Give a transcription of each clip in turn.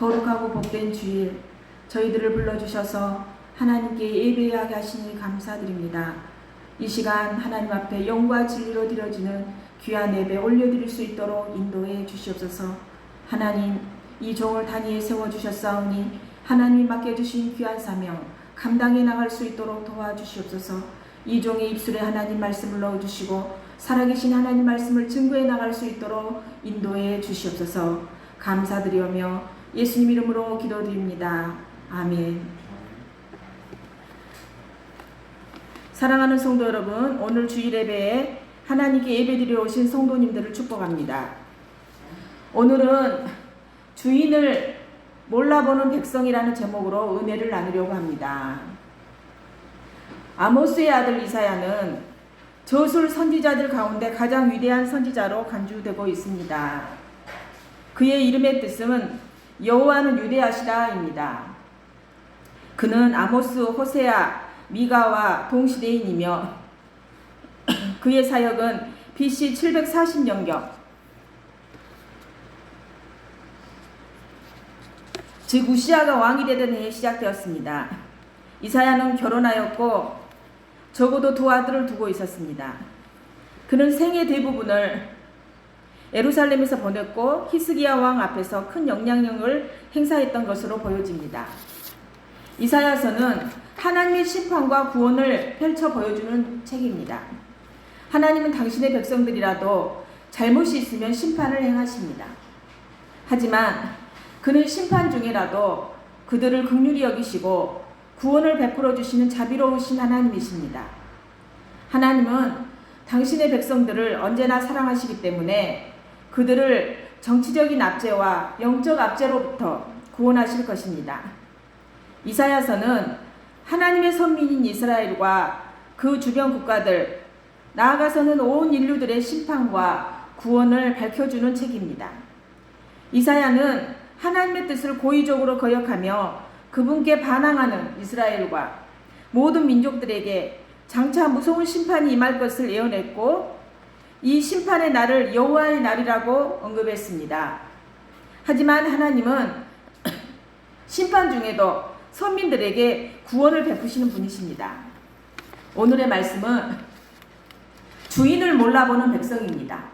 거룩하고 복된 주일 저희들을 불러주셔서 하나님께 예배하게 하시니 감사드립니다. 이 시간 하나님 앞에 영과 진리로 드려지는 귀한 예배 올려드릴 수 있도록 인도해 주시옵소서. 하나님 이 종을 단위에 세워주셨사오니 하나님이 맡겨주신 귀한 사명 감당해 나갈 수 있도록 도와주시옵소서. 이 종의 입술에 하나님 말씀을 넣어주시고 살아계신 하나님 말씀을 증거해 나갈 수 있도록 인도해 주시옵소서. 감사드리오며 예수님 이름으로 기도드립니다. 아멘. 사랑하는 성도 여러분, 오늘 주일 예배에 하나님께 예배드려 오신 성도님들을 축복합니다. 오늘은 주인을 몰라보는 백성이라는 제목으로 은혜를 나누려고 합니다. 아모스의 아들 이사야는 저술 선지자들 가운데 가장 위대한 선지자로 간주되고 있습니다. 그의 이름의 뜻은 여호와는 유대하시다입니다. 그는 아모스, 호세아, 미가와 동시대인이며 그의 사역은 BC 740년경 즉 우시아가 왕이 되던 해에 시작되었습니다. 이사야는 결혼하였고 적어도 두 아들을 두고 있었습니다. 그는 생애 대부분을 에루살렘에서 보냈고 히스기야 왕 앞에서 큰 영향력을 행사했던 것으로 보여집니다. 이사야서는 하나님의 심판과 구원을 펼쳐 보여주는 책입니다. 하나님은 당신의 백성들이라도 잘못이 있으면 심판을 행하십니다. 하지만 그는 심판 중에라도 그들을 극률히 여기시고 구원을 베풀어 주시는 자비로우신 하나님이십니다. 하나님은 당신의 백성들을 언제나 사랑하시기 때문에 그들을 정치적인 압제와 영적 압제로부터 구원하실 것입니다. 이사야서는 하나님의 선민인 이스라엘과 그 주변 국가들, 나아가서는 온 인류들의 심판과 구원을 밝혀주는 책입니다. 이사야는 하나님의 뜻을 고의적으로 거역하며 그분께 반항하는 이스라엘과 모든 민족들에게 장차 무서운 심판이 임할 것을 예언했고 이 심판의 날을 여호와의 날이라고 언급했습니다. 하지만 하나님은 심판 중에도 선민들에게 구원을 베푸시는 분이십니다. 오늘의 말씀은 주인을 몰라보는 백성입니다.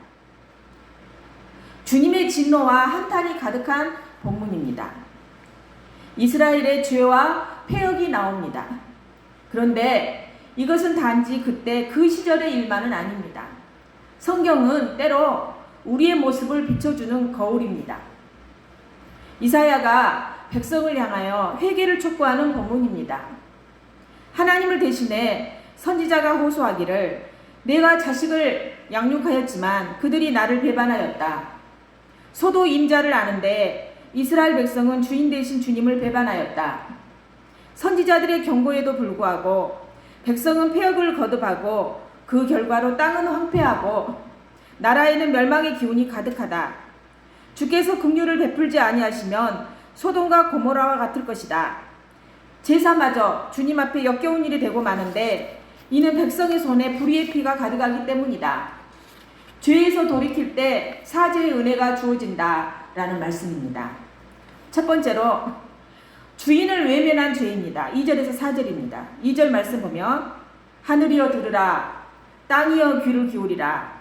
주님의 진노와 한탄이 가득한 본문입니다. 이스라엘의 죄와 폐역이 나옵니다. 그런데 이것은 단지 그때 그 시절의 일만은 아닙니다. 성경은 때로 우리의 모습을 비춰주는 거울입니다. 이사야가 백성을 향하여 회개를 촉구하는 본문입니다. 하나님을 대신해 선지자가 호소하기를 내가 자식을 양육하였지만 그들이 나를 배반하였다. 소도 임자를 아는데 이스라엘 백성은 주인 대신 주님을 배반하였다. 선지자들의 경고에도 불구하고 백성은 폐역을 거듭하고 그 결과로 땅은 황폐하고 나라에는 멸망의 기운이 가득하다. 주께서 긍휼을 베풀지 아니하시면 소돔과 고모라와 같을 것이다. 제사마저 주님 앞에 역겨운 일이 되고 마는데 이는 백성의 손에 불의의 피가 가득하기 때문이다. 죄에서 돌이킬 때 사죄의 은혜가 주어진다. 라는 말씀입니다. 첫 번째로 주인을 외면한 죄입니다. 2절에서 4절입니다. 2절 말씀 보면 하늘이여 들으라 땅이여 귀를 기울이라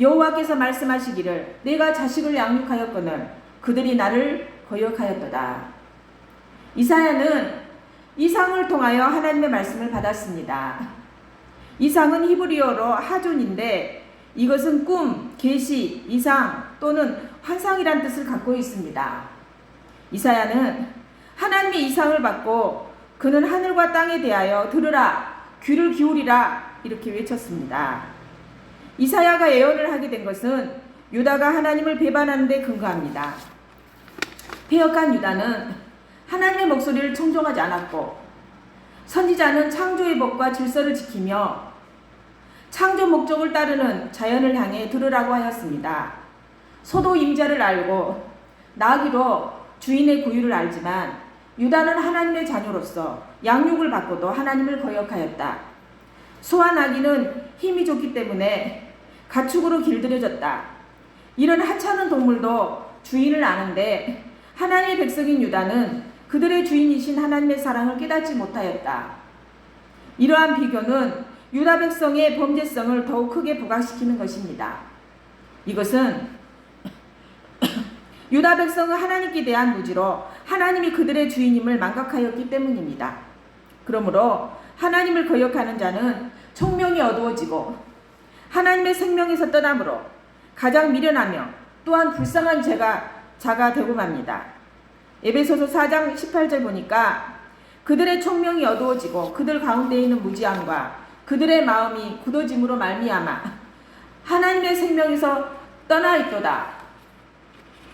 여호와께서 말씀하시기를 내가 자식을 양육하였거늘 그들이 나를 거역하였도다. 이사야는 이상을 통하여 하나님의 말씀을 받았습니다. 이상은 히브리어로 하존인데 이것은 꿈, 계시, 이상 또는 환상이란 뜻을 갖고 있습니다. 이사야는 하나님의 이상을 받고 그는 하늘과 땅에 대하여 들으라 귀를 기울이라 이렇게 외쳤습니다. 이사야가 예언을 하게 된 것은 유다가 하나님을 배반하는 데 근거합니다. 폐역한 유다는 하나님의 목소리를 청종하지 않았고 선지자는 창조의 법과 질서를 지키며 창조 목적을 따르는 자연을 향해 들으라고 하였습니다. 소도 임자를 알고 나기도 주인의 고유를 알지만 유다는 하나님의 자녀로서 양육을 받고도 하나님을 거역하였다. 소와 나귀는 힘이 좋기 때문에 가축으로 길들여졌다. 이런 하찮은 동물도 주인을 아는데 하나님의 백성인 유다는 그들의 주인이신 하나님의 사랑을 깨닫지 못하였다. 이러한 비교는 유다 백성의 범죄성을 더욱 크게 부각시키는 것입니다. 이것은 유다 백성은 하나님께 대한 무지로 하나님이 그들의 주인임을 망각하였기 때문입니다. 그러므로 하나님을 거역하는 자는 총명이 어두워지고 하나님의 생명에서 떠남으로 가장 미련하며 또한 불쌍한 죄가 자가 되고 맙니다. 에베소서 4장 18절 보니까 그들의 총명이 어두워지고 그들 가운데 있는 무지함과 그들의 마음이 굳어짐으로 말미암아 하나님의 생명에서 떠나 있도다.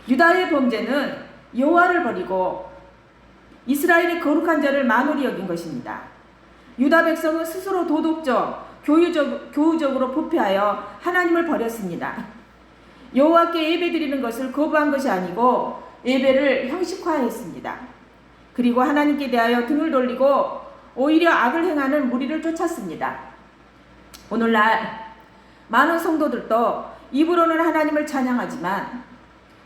유다의 범죄는 여호와를 버리고 이스라엘의 거룩한 자를 만홀히 여긴 것입니다. 유다 백성은 스스로 도덕적, 교유적, 교우적으로 부패하여 하나님을 버렸습니다. 여호와께 예배드리는 것을 거부한 것이 아니고 예배를 형식화했습니다. 그리고 하나님께 대하여 등을 돌리고 오히려 악을 행하는 무리를 쫓았습니다. 오늘날 많은 성도들도 입으로는 하나님을 찬양하지만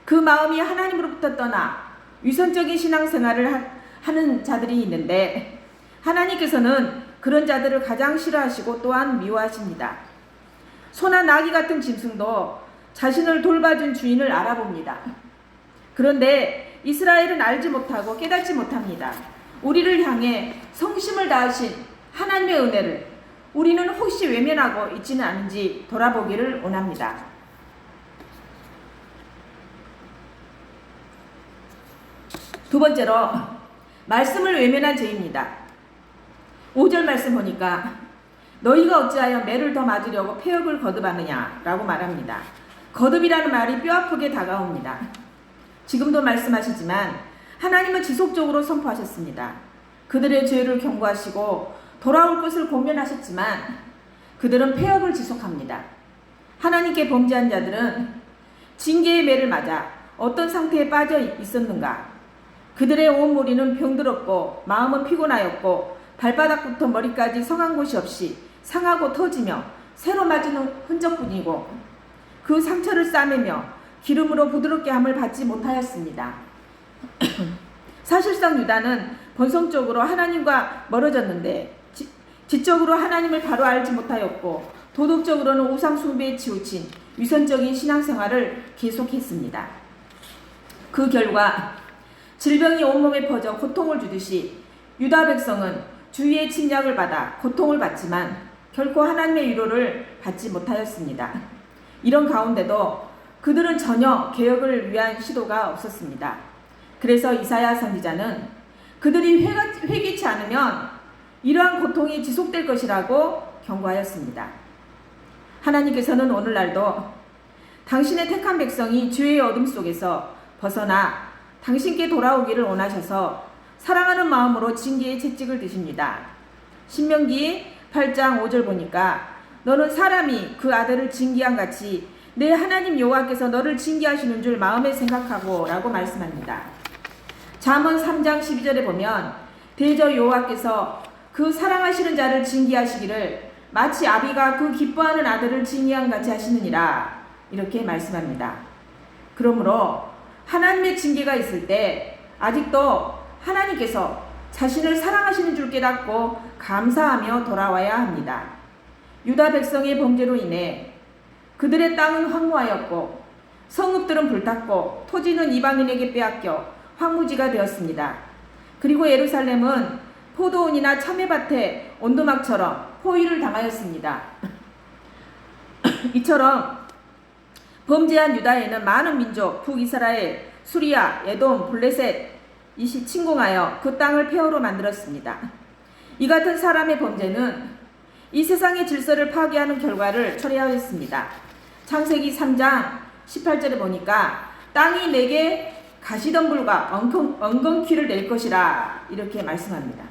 그 마음이 하나님으로부터 떠나 위선적인 신앙생활을 하는 자들이 있는데 하나님께서는 그런 자들을 가장 싫어하시고 또한 미워하십니다. 소나 나귀 같은 짐승도 자신을 돌봐준 주인을 알아봅니다. 그런데 이스라엘은 알지 못하고 깨닫지 못합니다. 우리를 향해 성심을 다하신 하나님의 은혜를 우리는 혹시 외면하고 있지는 않은지 돌아보기를 원합니다. 두 번째로 말씀을 외면한 죄입니다. 5절 말씀 보니까 너희가 어찌하여 매를 더 맞으려고 폐역을 거듭하느냐라고 말합니다. 거듭이라는 말이 뼈아프게 다가옵니다. 지금도 말씀하시지만 하나님은 지속적으로 선포하셨습니다. 그들의 죄를 경고하시고 돌아올 것을 공면하셨지만 그들은 폐역을 지속합니다. 하나님께 범죄한 자들은 징계의 매를 맞아 어떤 상태에 빠져 있었는가? 그들의 온 머리는 병들었고 마음은 피곤하였고 발바닥부터 머리까지 성한 곳이 없이 상하고 터지며 새로 맞은 흔적뿐이고 그 상처를 싸매며 기름으로 부드럽게 함을 받지 못하였습니다. 사실상 유다는 본성적으로 하나님과 멀어졌는데 지, 지적으로 하나님을 바로 알지 못하였고 도덕적으로는 우상 숭배에 치우친 위선적인 신앙생활을 계속했습니다. 그 결과 질병이 온몸에 퍼져 고통을 주듯이 유다 백성은 주위의 침략을 받아 고통을 받지만 결코 하나님의 위로를 받지 못하였습니다. 이런 가운데도 그들은 전혀 개혁을 위한 시도가 없었습니다. 그래서 이사야 선지자는 그들이 회개치 않으면 이러한 고통이 지속될 것이라고 경고하였습니다. 하나님께서는 오늘날도 당신의 택한 백성이 죄의 어둠 속에서 벗어나 당신께 돌아오기를 원하셔서 사랑하는 마음으로 징계의 채찍을 드십니다. 신명기 8장 5절 보니까 너는 사람이 그 아들을 징계한 같이 내 하나님 여호와께서 너를 징계하시는 줄 마음에 생각하고 라고 말씀합니다. 잠언 3장 12절에 보면 대저 여호와께서 그 사랑하시는 자를 징계하시기를 마치 아비가 그 기뻐하는 아들을 징계한 같이 하시느니라 이렇게 말씀합니다. 그러므로 하나님의 징계가 있을 때 아직도 하나님께서 자신을 사랑하시는 줄 깨닫고 감사하며 돌아와야 합니다. 유다 백성의 범죄로 인해 그들의 땅은 황무하였고 성읍들은 불탔고 토지는 이방인에게 빼앗겨 황무지가 되었습니다. 그리고 예루살렘은 포도원이나 참외밭의 온도막처럼 포위를 당하였습니다. 이처럼 범죄한 유다에는 많은 민족, 북이스라엘, 수리아, 에돔, 블레셋, 이시 침공하여 그 땅을 폐허로 만들었습니다. 이 같은 사람의 범죄는 이 세상의 질서를 파괴하는 결과를 초래하였습니다. 창세기 3장 18절에 보니까 땅이 내게 가시덤불과 엉겅, 엉겅퀴를 낼 것이라 이렇게 말씀합니다.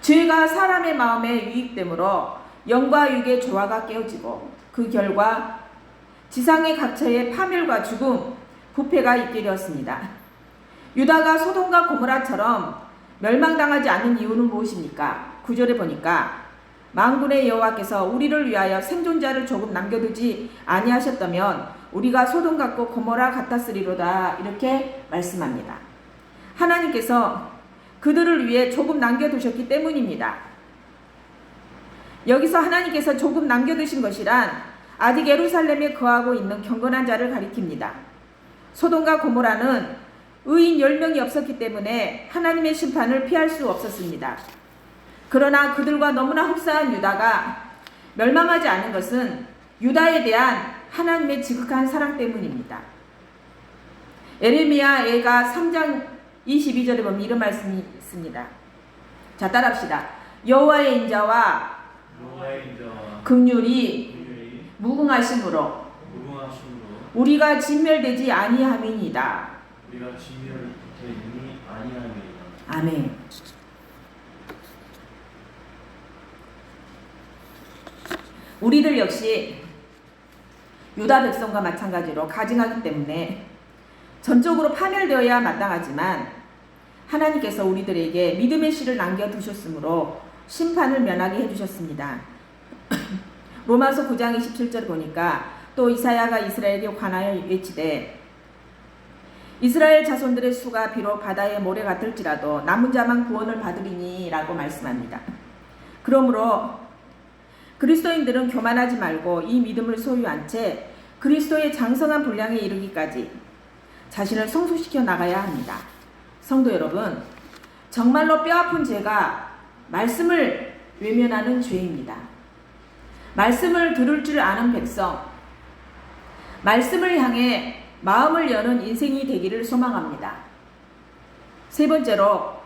죄가 사람의 마음에 유익되므로 영과 육의 조화가 깨어지고 그 결과 지상의 각처에 파멸과 죽음, 부패가 있게 되었습니다. 유다가 소돔과 고모라처럼 멸망당하지 않는 이유는 무엇입니까? 구절에 보니까 망군의 여호와께서 우리를 위하여 생존자를 조금 남겨두지 아니하셨다면 우리가 소돔 같고 고모라 같았으리로다 이렇게 말씀합니다. 하나님께서 그들을 위해 조금 남겨두셨기 때문입니다. 여기서 하나님께서 조금 남겨두신 것이란 아직 예루살렘에 거하고 있는 경건한 자를 가리킵니다. 소돔과 고모라는 의인 10명이 없었기 때문에 하나님의 심판을 피할 수 없었습니다. 그러나 그들과 너무나 흡사한 유다가 멸망하지 않은 것은 유다에 대한 하나님의 지극한 사랑 때문입니다. 에레미야 애가 3장 22절에 보면 이런 말씀이 있습니다. 자 따라합시다. 여호와의 인자와 긍휼이 무궁하심으로 무궁하심으로 우리가 진멸되지 아니함이니이다. 우리가 진멸되니 아니함이니라. 아멘. 우리들 역시 유다 백성과 마찬가지로 가증하기 때문에 전적으로 파멸되어야 마땅하지만 하나님께서 우리들에게 믿음의 씨를 남겨 두셨으므로 심판을 면하게 해주셨습니다. 로마서 9장 27절 보니까 또 이사야가 이스라엘에게 관하여 외치되 이스라엘 자손들의 수가 비록 바다의 모래 같을지라도 남은 자만 구원을 받으리니라고 말씀합니다. 그러므로 그리스도인들은 교만하지 말고 이 믿음을 소유한 채 그리스도의 장성한 분량에 이르기까지 자신을 성숙시켜 나가야 합니다. 성도 여러분, 정말로 뼈아픈 죄가 말씀을 외면하는 죄입니다. 말씀을 들을 줄 아는 백성, 말씀을 향해 마음을 여는 인생이 되기를 소망합니다. 세 번째로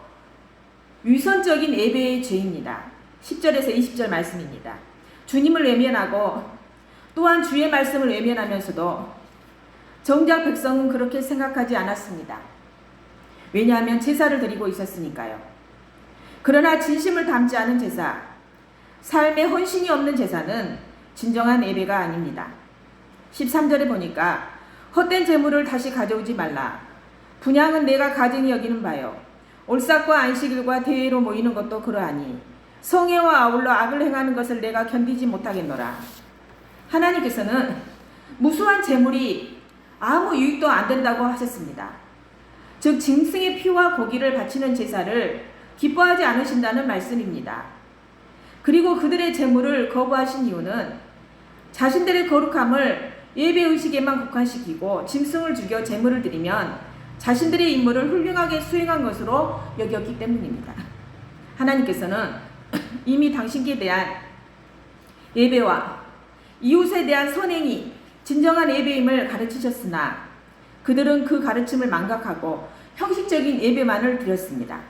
위선적인 예배의 죄입니다. 10절에서 20절 말씀입니다. 주님을 외면하고 또한 주의 말씀을 외면하면서도 정작 백성은 그렇게 생각하지 않았습니다. 왜냐하면 제사를 드리고 있었으니까요. 그러나 진심을 담지 않은 제사, 삶에 헌신이 없는 제사는 진정한 예배가 아닙니다. 13절에 보니까 헛된 재물을 다시 가져오지 말라. 분양은 내가 가증히 여기는 바요. 올삭과 안식일과 대회로 모이는 것도 그러하니 성애와 아울러 악을 행하는 것을 내가 견디지 못하겠노라. 하나님께서는 무수한 재물이 아무 유익도 안 된다고 하셨습니다. 즉 짐승의 피와 고기를 바치는 제사를 기뻐하지 않으신다는 말씀입니다. 그리고 그들의 재물을 거부하신 이유는 자신들의 거룩함을 예배 의식에만 국한시키고 짐승을 죽여 제물을 드리면 자신들의 임무를 훌륭하게 수행한 것으로 여겼기 때문입니다. 하나님께서는 이미 당신께 대한 예배와 이웃에 대한 선행이 진정한 예배임을 가르치셨으나 그들은 그 가르침을 망각하고 형식적인 예배만을 드렸습니다.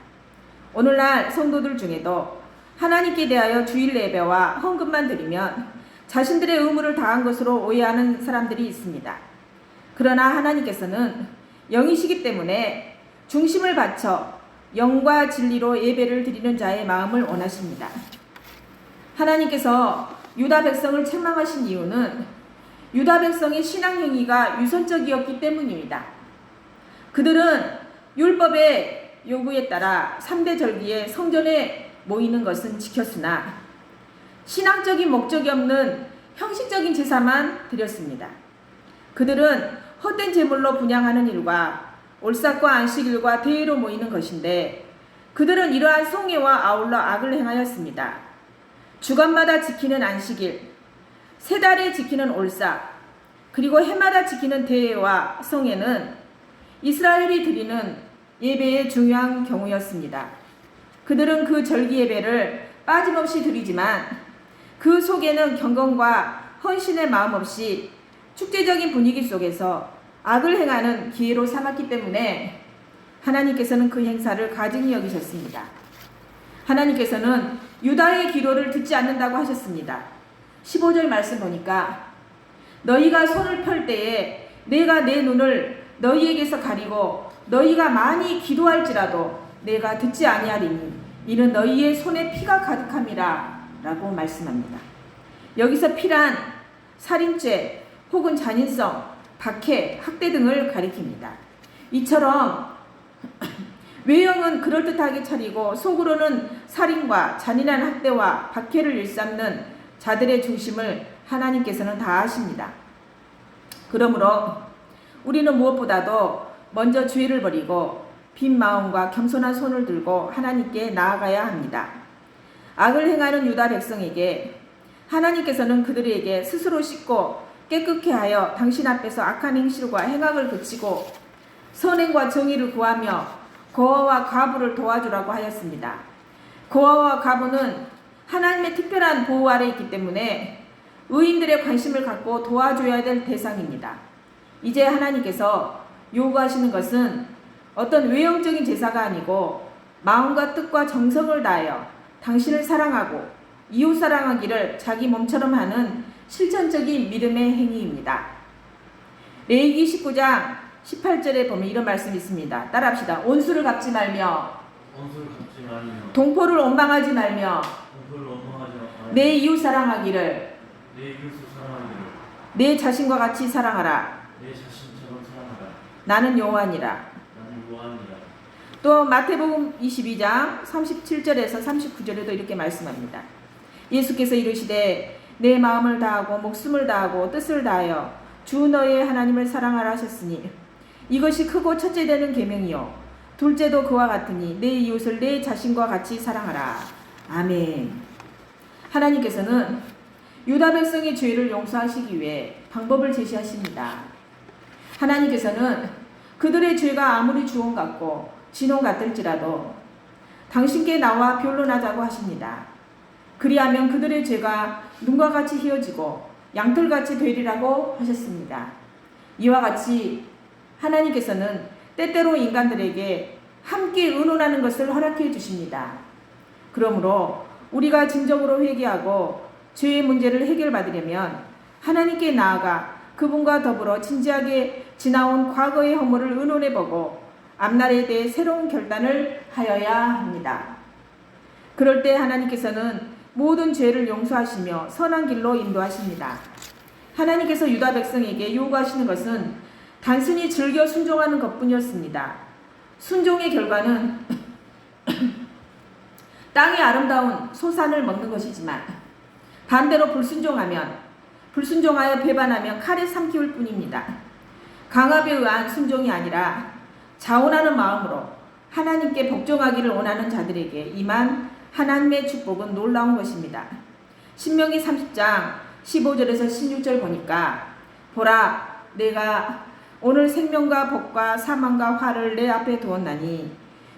오늘날 성도들 중에도 하나님께 대하여 주일 예배와 헌금만 드리면 자신들의 의무를 다한 것으로 오해하는 사람들이 있습니다. 그러나 하나님께서는 영이시기 때문에 중심을 바쳐 영과 진리로 예배를 드리는 자의 마음을 원하십니다. 하나님께서 유다 백성을 책망하신 이유는 유다 백성의 신앙 행위가 유선적이었기 때문입니다. 그들은 율법의 요구에 따라 3대 절기에 성전에 모이는 것은 지켰으나 신앙적인 목적이 없는 형식적인 제사만 드렸습니다. 그들은 헛된 제물로 분양하는 일과 올삭과 안식일과 대회로 모이는 것인데 그들은 이러한 성애와 아울러 악을 행하였습니다. 주간마다 지키는 안식일, 세 달에 지키는 올삭, 그리고 해마다 지키는 대회와 성애는 이스라엘이 드리는 예배의 중요한 경우였습니다. 그들은 그 절기 예배를 빠짐없이 드리지만 그 속에는 경건과 헌신의 마음 없이 축제적인 분위기 속에서 악을 행하는 기회로 삼았기 때문에 하나님께서는 그 행사를 가증히 여기셨습니다. 하나님께서는 유다의 기도를 듣지 않는다고 하셨습니다. 15절 말씀 보니까 너희가 손을 펼 때에 내가 내 눈을 너희에게서 가리고 너희가 많이 기도할지라도 내가 듣지 아니하리니 이는 너희의 손에 피가 가득함이라 라고 말씀합니다. 여기서 피란 살인죄 혹은 잔인성, 박해, 학대 등을 가리킵니다. 이처럼 외형은 그럴듯하게 차리고 속으로는 살인과 잔인한 학대와 박해를 일삼는 자들의 중심을 하나님께서는 다 아십니다. 그러므로 우리는 무엇보다도 먼저 죄를 버리고 빈 마음과 겸손한 손을 들고 하나님께 나아가야 합니다. 악을 행하는 유다 백성에게 하나님께서는 그들에게 스스로 씻고 깨끗게 하여 당신 앞에서 악한 행실과 행악을 그치고 선행과 정의를 구하며 고아와 과부를 도와주라고 하였습니다. 고아와 과부는 하나님의 특별한 보호 아래 있기 때문에 의인들의 관심을 갖고 도와줘야 될 대상입니다. 이제 하나님께서 요구하시는 것은 어떤 외형적인 제사가 아니고 마음과 뜻과 정성을 다하여 당신을 사랑하고 이웃 사랑하기를 자기 몸처럼 하는 실천적인 믿음의 행위입니다. 레이기 19장 18절에 보면 이런 말씀이 있습니다. 따라합시다. 온수를 갚지 말며 원수를 갚지 말며 동포를 원망하지 말며 원망하지 말며 내 이웃 사랑하기를 내 이웃을 사랑하기를 내 자신과 같이 사랑하라. 내 자신처럼 사랑하라 나는 여호와니라. 또 마태복음 22장 37절에서 39절에도 이렇게 말씀합니다. 예수께서 이르시되 내 마음을 다하고 목숨을 다하고 뜻을 다하여 주 너의 하나님을 사랑하라 하셨으니 이것이 크고 첫째 되는 계명이요 둘째도 그와 같으니 내 이웃을 내 자신과 같이 사랑하라. 아멘. 하나님께서는 유다 백성의 죄를 용서하시기 위해 방법을 제시하십니다. 하나님께서는 그들의 죄가 아무리 주홍 같고 진홍 같을지라도 당신께 나와 변론하자고 하십니다. 그리하면 그들의 죄가 눈과 같이 희어지고 양털같이 되리라고 하셨습니다. 이와 같이 하나님께서는 때때로 인간들에게 함께 의논하는 것을 허락해 주십니다. 그러므로 우리가 진정으로 회개하고 죄의 문제를 해결받으려면 하나님께 나아가 그분과 더불어 진지하게 지나온 과거의 허물을 의논해보고 앞날에 대해 새로운 결단을 하여야 합니다. 그럴 때 하나님께서는 모든 죄를 용서하시며 선한 길로 인도하십니다. 하나님께서 유다 백성에게 요구하시는 것은 단순히 즐겨 순종하는 것뿐이었습니다. 순종의 결과는 땅의 아름다운 소산을 먹는 것이지만 반대로 불순종하면 불순종하여 배반하면 칼에 삼키울 뿐입니다. 강압에 의한 순종이 아니라 자원하는 마음으로 하나님께 복종하기를 원하는 자들에게 임한 하나님의 축복은 놀라운 것입니다. 신명기 30장 15절에서 16절 보니까 보라 내가 오늘 생명과 복과 사망과 화를 내 앞에 두었나니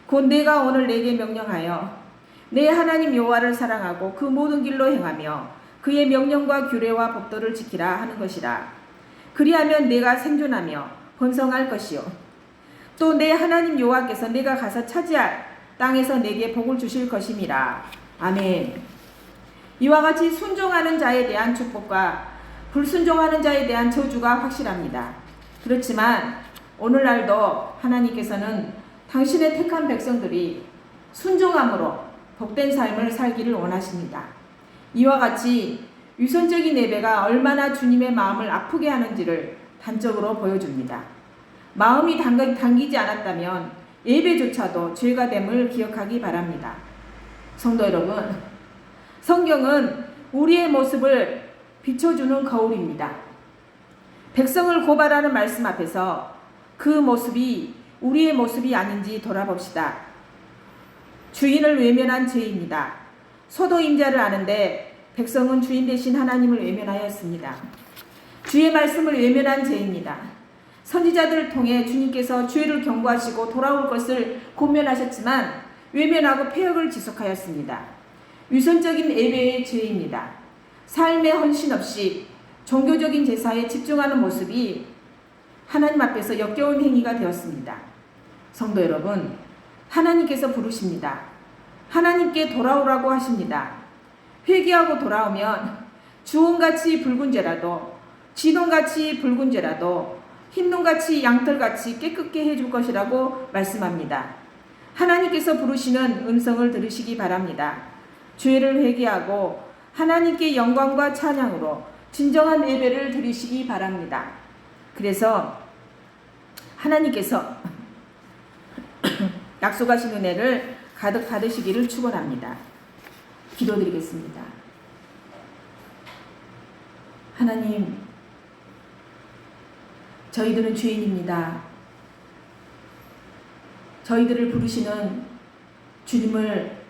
곧 내가 오늘 내게 명령하여 내 하나님 여호와를 사랑하고 그 모든 길로 행하며 그의 명령과 규례와 법도를 지키라 하는 것이라. 그리하면 내가 생존하며 번성할 것이요. 또 내 하나님 여호와께서 내가 가서 차지할 땅에서 내게 복을 주실 것임이라. 아멘. 이와 같이 순종하는 자에 대한 축복과 불순종하는 자에 대한 저주가 확실합니다. 그렇지만 오늘날도 하나님께서는 당신의 택한 백성들이 순종함으로 복된 삶을 살기를 원하십니다. 이와 같이 유선적인 예배가 얼마나 주님의 마음을 아프게 하는지를 단적으로 보여줍니다. 마음이 당기, 당기지 않았다면 예배조차도 죄가 됨을 기억하기 바랍니다. 성도 여러분, 성경은 우리의 모습을 비춰주는 거울입니다. 백성을 고발하는 말씀 앞에서 그 모습이 우리의 모습이 아닌지 돌아봅시다. 주인을 외면한 죄입니다. 소도 임자를 아는데 백성은 주인 대신 하나님을 외면하였습니다. 주의 말씀을 외면한 죄입니다. 선지자들을 통해 주님께서 죄를 경고하시고 돌아올 것을 고면하셨지만 외면하고 폐역을 지속하였습니다. 유선적인 예배의 죄입니다. 삶의 헌신 없이 종교적인 제사에 집중하는 모습이 하나님 앞에서 역겨운 행위가 되었습니다. 성도 여러분, 하나님께서 부르십니다. 하나님께 돌아오라고 하십니다. 회개하고 돌아오면 주홍같이 붉은 죄라도 진홍같이 붉은 죄라도 흰눈같이 양털같이 깨끗게 해줄 것이라고 말씀합니다. 하나님께서 부르시는 음성을 들으시기 바랍니다. 죄를 회개하고 하나님께 영광과 찬양으로 진정한 예배를 드리시기 바랍니다. 그래서 하나님께서 약속하신 은혜를 가득 받으시기를 축원합니다. 기도드리겠습니다. 하나님 저희들은 죄인입니다. 저희들을 부르시는 주님을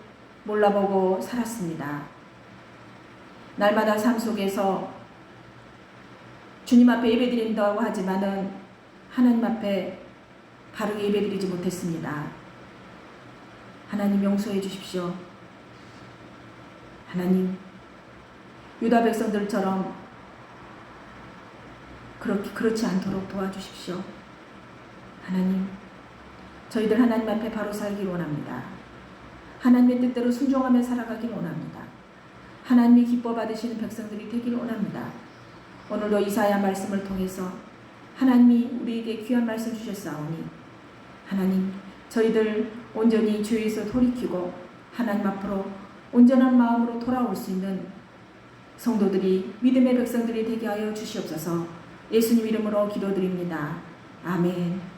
몰라보고 살았습니다. 날마다 삶 속에서 주님 앞에 예배드린다고 하지만은 하나님 앞에 바르게 예배드리지 못했습니다. 하나님 용서해 주십시오. 하나님 유다 백성들처럼 그렇게 그렇지 않도록 도와주십시오. 하나님 저희들 하나님 앞에 바로 살기 원합니다. 하나님의 뜻대로 순종하며 살아가길 원합니다. 하나님이 기뻐 받으시는 백성들이 되길 원합니다. 오늘도 이사야 말씀을 통해서 하나님이 우리에게 귀한 말씀 주셨사오니 하나님 저희들 온전히 주에서 돌이키고 하나님 앞으로 온전한 마음으로 돌아올 수 있는 성도들이 믿음의 백성들이 되게 하여 주시옵소서 예수님 이름으로 기도드립니다. 아멘.